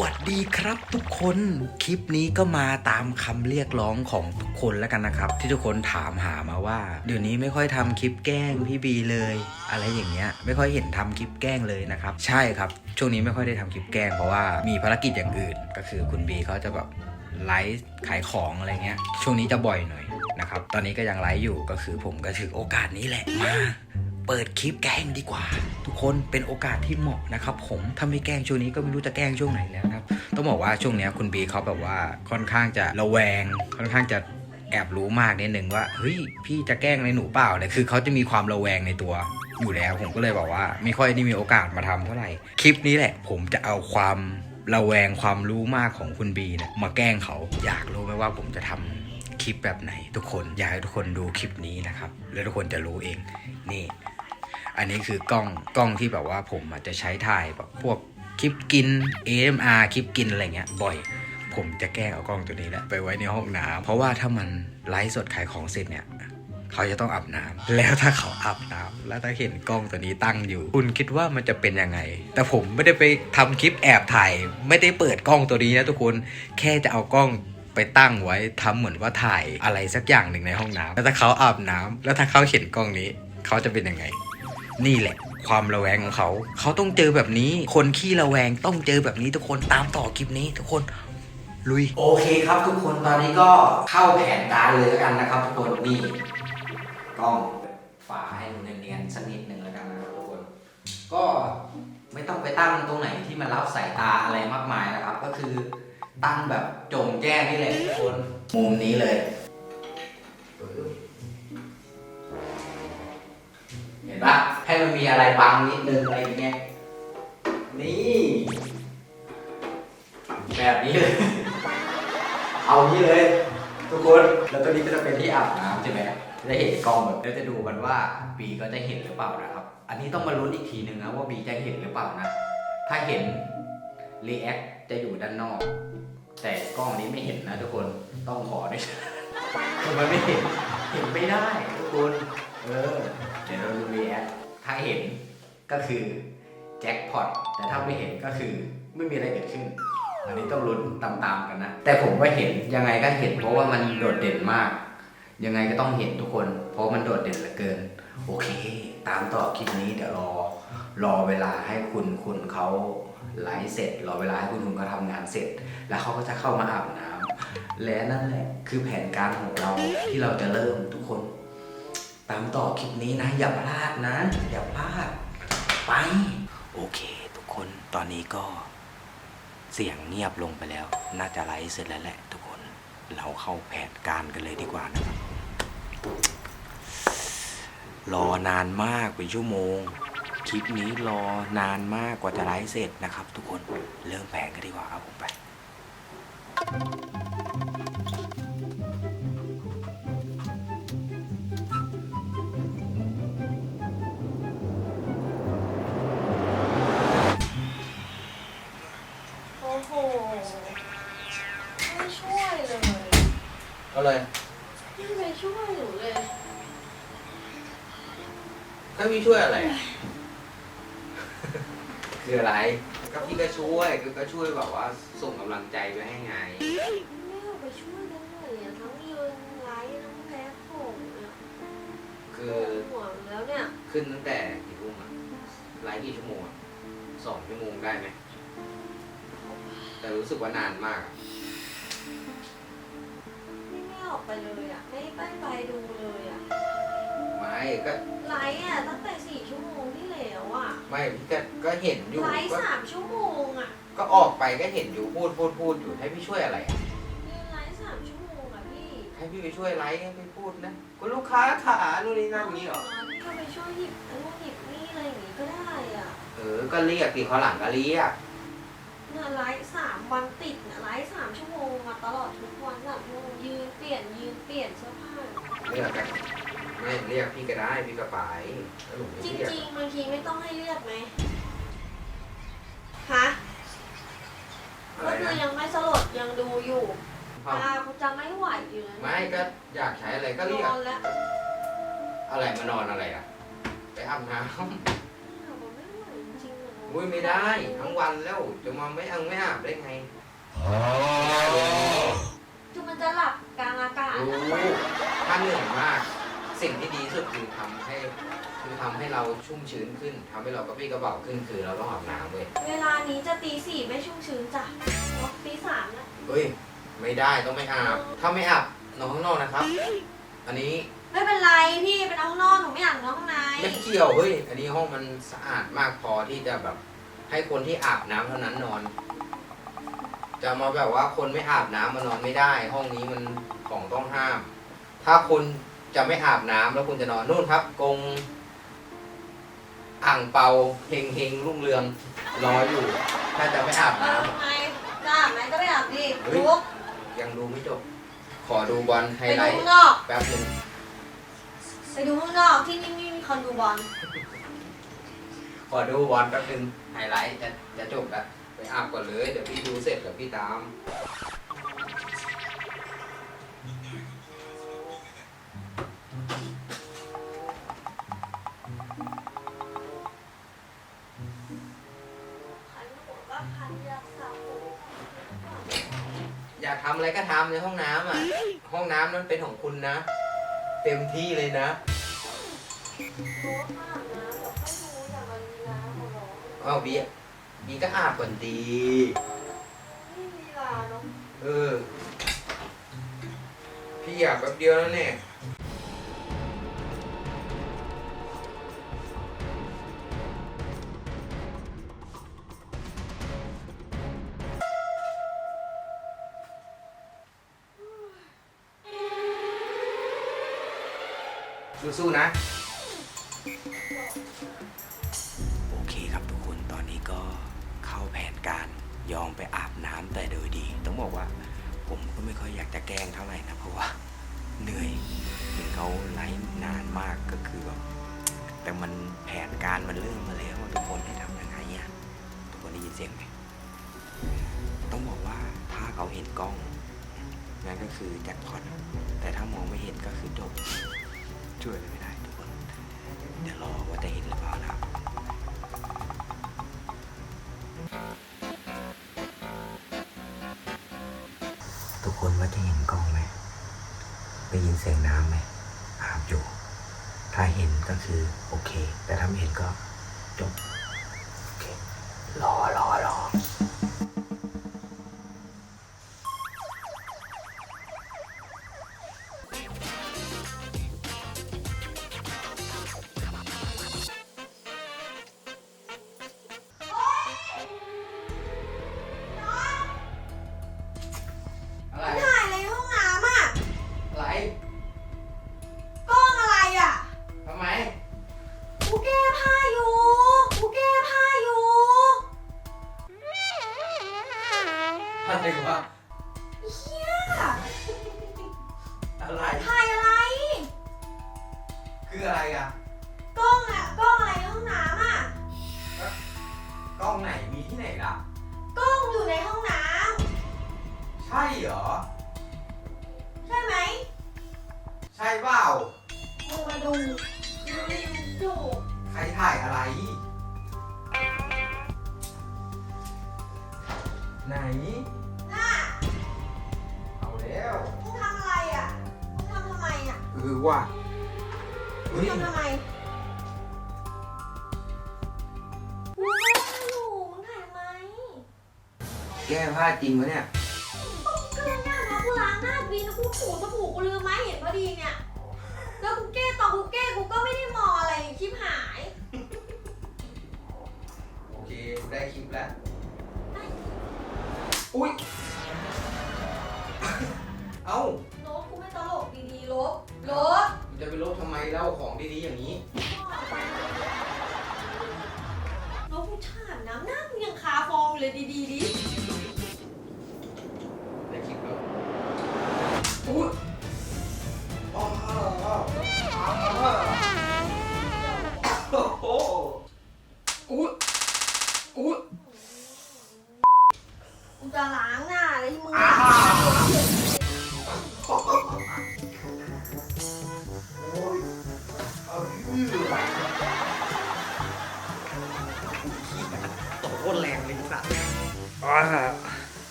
วัสดีครับทุกคนคลิปนี้ก็มาตามคำเรียกร้องของทุกคนแล้วกันนะครับ ที่ทุกคนถามหามาว่า เดี๋ยวนี้ไม่ค่อยทำคลิปแกล้งพี่บีเลย อะไรอย่างเงี้ยไม่ค่อยเห็นทำคลิปแกล้งเลยนะครับ ใช่ครับ ช่วงนี้ไม่ค่อยได้ทำคลิปแกล้งเพราะว่ามีภารกิจอย่างอื่น ก็คือคุณบีเขาจะแบบไลฟ์ขายของอะไรเงี้ย ช่วงนี้จะบ่อยหน่อยนะครับตอนนี้ก็ยังไลฟ์อยู่ก็คือผมก็ถือโอกาสนี้แหละมาเปิดคลิปแกล้งดีกว่า ทุกคนเป็นโอกาสที่เหมาะนะครับผมถ้าไม่แกล้งช่วงนี้ก็ไม่รู้จะแกล้งช่วงไหนแล้ว ต้องบอกว่าช่วงเนี้ยคุณบีเขาแบบว่าค่อนข้างจะระแวง ค่อนข้างจะแอบรู้มากนิดนึงว่าเฮ้ยพี่จะแกล้งในหนูเปล่าเนี่ยคือเขาจะมีความระแวงในตัวอยู่แล้ว ผมก็เลยบอกว่า ไม่ค่อยได้มีโอกาสมาทำเท่าไหร่คลิปนี้แหละ ผมจะเอาความระแวงความรู้มากของคุณบีเนี่ยมาแกล้งเขาอยากรู้ไหมว่าผมจะทำคลิปแบบไหน ทุกคนอยากให้ทุกคนดูคลิปนี้นะครับ แล้วทุกคนจะรู้เองนี่ อันนี้คือกล้องกล้องที่แบบว่าผมอาจจะใช้ถ่ายแบบพวก คลิปกิน AMR คลิปกินอะไรเงี้ยบ่อย ผมจะแกล้งเอากล้องตัวนี้แหละไปไว้ในห้องน้ำเพราะว่าถ้ามันไลฟ์สดขายของเสร็จเนี่ยเขาจะต้องอาบน้ำแล้วถ้าเขาอาบน้ำแล้วถ้าเห็นกล้องตัวนี้ตั้งอยู่ คุณคิดว่ามันจะเป็นยังไง แต่ผมไม่ได้ไปทำคลิปแอบถ่าย ไม่ได้เปิดกล้องตัวนี้นะทุกคน แค่จะเอากล้องไปตั้งไว้ทำเหมือนว่าถ่ายอะไรสักอย่างหนึ่งในห้องน้ำแล้วถ้าเขาอาบน้ำแล้วถ้าเขาเห็นกล้องนี้ เขาจะเป็นยังไง นี่แหละ ความระแวงของเขา เขาต้องเจอแบบนี้ คนขี้ระแวงต้องเจอแบบนี้ทุกคนตามต่อคลิปนี้ทุกคนลุย โอเคครับทุกคนตอนนี้ก็เข้าแผนการเลยแล้วกันนะครับทุกคนนี่กล้องฝาให้ดูเนียนๆสักนิดหนึ่งแล้วกันนะครับทุกคน ก็ไม่ต้องไปตั้งตรงไหนที่มันรับสายตาอะไรมากมายนะครับ ก็คือตั้งแบบจงแจ้งนี่แหละทุกคนมุมนี้เลย มันมีอะไรบังนิดนึงอะไรอย่างเงี้ย นี่ แบบนี้เลย เอานี้เลย ทุกคน แล้วตัวนี้ก็จะเป็นที่อาบน้ำใช่ไหมจะเห็นกล้องแบบแล้วจะดูกันว่าบีก็จะเห็นหรือเปล่านะครับ อันนี้ต้องมาลุ้นอีกทีหนึ่งนะว่าบีจะเห็นหรือเปล่านะ ถ้าเห็นรีแอคจะอยู่ด้านนอก แต่กล้องนี้ไม่เห็นนะทุกคน ต้องขอด้วยทำไมไม่เห็น เห็นไม่ได้ทุกคน เออ เดี๋ยวเราดูรีแอค ถ้าเห็นก็คือแจ็คพอตแต่ถ้าไม่เห็นก็คือไม่มีอะไรเกิดขึ้น อันนี้ต้องลุ้นตามๆกันนะ แต่ผมก็เห็นยังไงก็เห็นเพราะว่ามันโดดเด่นมาก ยังไงก็ต้องเห็นทุกคน เพราะมันโดดเด่นเหลือเกิน โอเค ตามต่อคลิปนี้เดี๋ยวรอรอเวลาให้คุณคุณเขาไลฟ์เสร็จ รอเวลาให้คุณคุณเขาทำงานเสร็จ แล้วเขาก็จะเข้ามาอาบน้ำและนั่นแหละคือแผนการของเราที่เราจะเริ่มทุกคน ตามต่อคลิปนี้นะ อย่าพลาดนะ อย่าพลาด ไป โอเค ทุกคนตอนนี้ก็เสียงเงียบลงไปแล้ว น่าจะไลฟ์เสร็จแล้วแหละ ทุกคนเราเข้าแผนการกันเลยดีกว่านะครับรอนานมากเป็นชั่วโมง คลิปนี้รอนานมากกว่าจะไลฟ์เสร็จนะครับ ทุกคนเริ่มแผนกันดีกว่าครับผมไปโพี่ช่วยอะไร คืออะไร ก็พี่ก็ช่วยก็ก็ช่วยแบบว่าส่งกำลังใจไปให้ไง ไม่เอาไปช่วยกันหน่อยอะทั้งยืนไลฟ์ทั้งแพ็คของเนี่ยคือปวดหัวแล้วเนี่ยขึ้นตั้งแต่กี่ทุ่มอะไลฟ์กี่ชั่วโมงอะสองชั่วโมงได้ไหม แต่รู้สึกว่านานมากอะไม่ไม่ออกไปเลยอะไม่ไปไปดูเลยอะ ไม่ก็ไลฟ์อะตั้งแต่สี่ชั่วโมงที่แล้วอะไม่พี่ก็ก็เห็นอยู่ไลฟ์ก็สามชั่วโมงอะก็ออกไปก็เห็นอยู่พูดพูดพูดอยู่ให้พี่ช่วยอะไรอะยืนไลฟ์สามชั่วโมงอะพี่ให้พี่ไปช่วยไลฟ์ให้พี่พูดนะคุณลูกค้าขานู่นนี่นั่นอย่างนี้เหรอก็ไปช่วยหยิบนู่นหยิบนี่อะไรอย่างงี้ก็ได้อะเออก็เรียกตีเขาวหลังก็เรียกเนี่ยไลฟ์สามวันติดเนี่ยไลฟ์สามชั่วโมงอะตลอดทุกวันสามชั่วโมงยืนเปลี่ยนยืนเปลี่ยนเสื้อผ้า เรียกกัน ไม่เรียกพี่ก็ได้พี่ก็ไปถ้าหนูไม่จเรียกริงๆบางทีไม่ต้องให้เลือกไหมฮะอะก็ไรคือนะยังไม่สลดยังดูอยู่เอาตากูจะไม่ไหวอยู่แล้วไม่ก็อยากใช้อะไรก็นเรียกอนแล้วอะไรมานอนอะไรอะ ไปอาบน้ผมไม่ไหวจริงๆอะำอุ้ยไม่ได้ ทั้งวันแล้วจะมาไม่อังไม่อาบได้ไงคือมันจะหลับกลางอากาศ รู้ถ้าเหนื่อยมาก สิ่งที่ดีที่สุด คือทำให้คือทำให้เราชุ่มชื้นขึ้นทำให้เรากระปรี้กระเป๋าขึ้นคือเราต้องอาบน้ำเว้ยเวลานี้จะตีสี่ไม่ชุ่มชื้นจ้ะเนาะตีสามแล้วเฮ้ยไม่ได้ต้องไม่อาบ ถ้าไม่อาบนอนข้างนอกนะครับ อันนี้ไม่เป็นไรพี่เป็นเอาข้างนอกหนูไม่อยากนอนข้างในไม่เกี่ยวเฮ้ยอันนี้ห้องมันสะอาดมากพอที่จะแบบ ให้คนที่อาบน้ำเท่านั้นนอน จะมาแบบว่าคนไม่อาบน้ำมานอนไม่ได้ ห้องนี้มันของต้องห้าม ถ้าคุณ จะไม่อาบน้ำแล้วคุณจะนอนนู่นครับกงอ่างเปาเฮงเฮงรุ่งเรืองรออยู่ ถ้าจะไม่อาบเอน้อทำไมจะอาบไหมก็ไม่อาบดิเฮ้ยลุกำยังดูไม่จบ ขอดูบอลไฮไปไลดูท์ข้างนอกแป๊บหนึงไปดูข้างนอกที่นี่ไม่มีคนดูบอลขอดูบอลแป๊บหนึงไฮไลท์จะจะจบแล้วไปอาบก่อนเลย เดี๋ยวพี่ดูเสร็จเดี๋ยวพี่ตาม อยากทำอะไรก็ทำในห้องน้ำอะ ห้องน้ำนั้นเป็นของคุณนะ เต็มที่เลยนะรู้ว่าอาบน้ำเดี๋ยวค่อยดูอย่ามาลีลาขอร้องเอาเบียร์บีก็อาบก่อนดีไม่มีลีลาเนาะเออ พี่อยากแป๊บเดียวแล้วเนี่ย สู้ๆนะ โอเคครับทุกคนตอนนี้ก็เข้าแผนการยอมไปอาบน้ำแต่โดยดี ต้องบอกว่า ผมก็ไม่ค่อยอยากจะแกล้งเท่าไหร่นะเพราะว่า เหนื่อยเห็นเขาไลฟ์นานมากก็คือแบบแต่มันแผนการมันเริ่มมาแล้วทุกคนให้ทำยังไงอะทุกคนได้ยินเสียงไหมต้องบอกว่าถ้าเขาเห็นกล้องนั่นก็คือแจ็คพอตแต่ถ้ามองไม่เห็นก็คือจบ ช่วยอะไรไม่ได้ทุกคนเดี๋ยวรอว่าจะเห็นหรือเปล่านะครับ ทุกคนว่าจะเห็นกล้องไหมได้ยินเสียงน้ำไหมอาบอยู่ ถ้าเห็นก็คือโอเค แต่ถ้าไม่เห็นก็จบ คืออะไรอะ กล้องอะกล้องอะไรในห้องน้ำอะกล้องไหนมีที่ไหนล่ะ กล้องอยู่ในห้องน้ใช่เหรอำใช่ไหมใช่เปล่า มึงมาดูดูใครถ่ายอะไร ไหน น่ะเอาแล้วมึงทำอะไรอะมึงทำทำไมอะเออว่ะ มึเฮ้งยทำทำไมมึงแก้ผ้าอยู่มึงถ่ายทำไมแก้ผ้าจริงวะเนี่ยก็ล้างหน้ามากูล้างหน้าบีนะกูถูสบู่กูลืมไหมเห็นพอดีเนี่ย แล้วกูแก้ตอนกูแก้กูก็ไม่ได้มองอะไรชิบหาย โอเคได้คลิปแล้ว อุ้ยเอ้า เล่าของดีๆอย่างนี้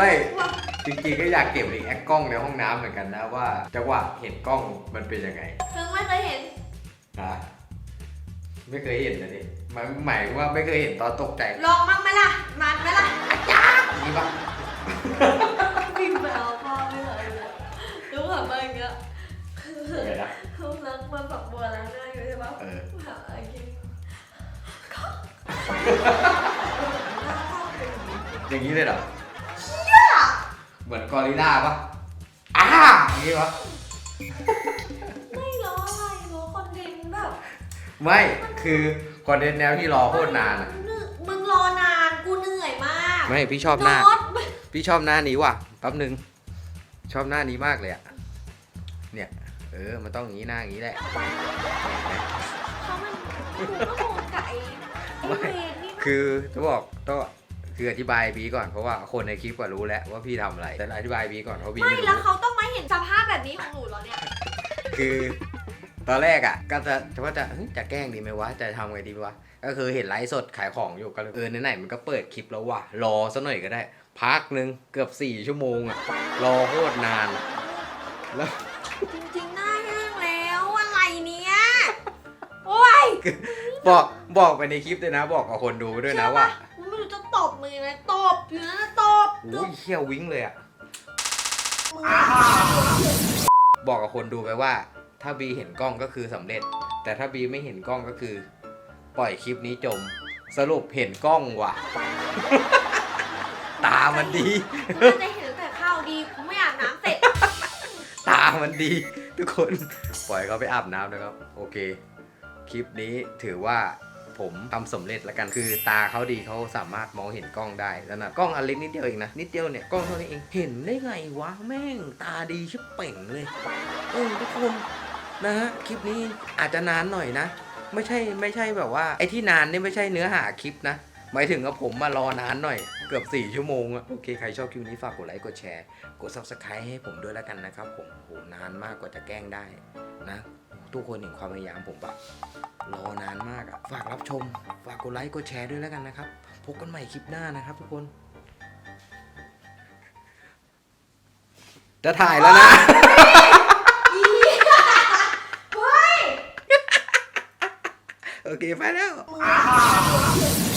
ไม่แบบจริงๆก็อยากเก็บรีแอคกล้องในห้องน้ำเหมือนกันนะว่าจังหวะเห็นกล้องมันเป็นยังไงมึงไม่เคยเห็นฮะไม่เคยเห็นเลยดิหมายหมายว่าไม่เคยเห็นตอนตกใจลองมั่งไหมล่ะ มันไหมล่ะนี่ปะพิมพ์ไปเอาพ่อไม่เลยเลยรู้แบบเมื่อกี้ไงนะเขาล้างมาฝักบัวล้างหน้าอยู่ใช่ปะเออ หาอะไรกินอย่างนี้เลยเหรอ เหมือนกอริลล่าปะอ้าอย่างนี้ปะไม่ล้ออะไรล้อคอนเทนต์แบบ ไม่คือคอนเทนต์แนวที่รอโคตรนานอะมึงรอนานกูเหนื่อยมากไม่พี่ชอบหน้าโน้ตพี่ชอบหน้านี้ว่ะแป๊บนึง ชอบหน้านี้มากเลยอะเนี่ย เออ มันต้องอย่างนี้หน้าอย่างนี้แหละเนี่ยเขามันกูก็งงกับไอ้ไอ้เวรนี่คือจะบอกต้อง คืออธิบายบีก่อนเพราะว่าคนในคลิปก็รู้แล้วว่าพี่ทำอะไร แต่อธิบายบีก่อนเพราะบีไม่ไม่รู้แล้วเขาต้องมาเห็นสภาพแบบนี้ของหนูเหรอเนี่ย คือตอนแรกอะ ก็จะจะว่าจะเฮ้ยจะแกล้งดีไหมวะ จะทำไงดีวะ ก็คือเห็นไลฟ์สดขายของอยู่ก็เลยเออไหนๆมันก็เปิดคลิปแล้วว่ะ รอซะหน่อยก็ได้ พักหนึ่งเกือบสี่ชั่วโมงอะ รอโคตรนาน แล้ว จริงๆหน้าแห้งแล้วอะไรเนี่ยโอ้ยบอกบอกไปในคลิปด้วยนะ บอกกับคนดูด้วยนะว่ากูไม่รู้จะต บมือยังไงตบอยู่นะตบอุ้ยเขี้ยววิ้งเลยอะ มือบอกกับคนดูไปว่า ถ้าบีเห็นกล้องก็คือสำเร็จ แต่ถ้าบีไม่เห็นกล้องก็คือ ปล่อยคลิปนี้จม สรุปเห็นกล้องว่ะ ตามันดี กูน่าจะเห็นตั้งแต่ข้าวดีกูไม่อาบน้ำเสร็จตามันดี ทุกคน ปล่อยเขาไปอาบน้ำนะครับ โอเค คลิปนี้ถือว่า ผมทำสำเร็จล้วกันคือตาเขาดีเขาสามารถมองเห็นกล้องได้แล้วนะกล้องอันเล็กนิดเดียวเองนะนิดเดียวเนี่ยกล้องเท่านี้เองเห็นได้ไงวะแม่งตาดีชิบเป่งเลยเออทุกคนนะฮะคลิปนี้อาจจะนานหน่อยนะ ไม่ใช่ไม่ใช่แบบว่าไอ้ที่นานนี่ไม่ใช่เนื้อหาคลิปนะหมายถึงว่าผมมารอนานหน่อยเกือบ 4 ชั่วโมงอะโอเค ใครชอบคลิปนี้ฝากกดไลค์กดแชร์ กด subscribe ให้ผมด้วยแล้วกันนะครับผมโหนานมากกว่าจะแกล้งได้นะ ทุกคนเห็นความพยายามผมปะรอนานมากอะฝากรับชม ฝากกดไลค์กดแชร์ด้วยแล้วกันนะครับ พบกันใหม่คลิปหน้านะครับทุกคน จะถ่ายแล้วนะเฮ้ยโอเค ไปแล้วมึง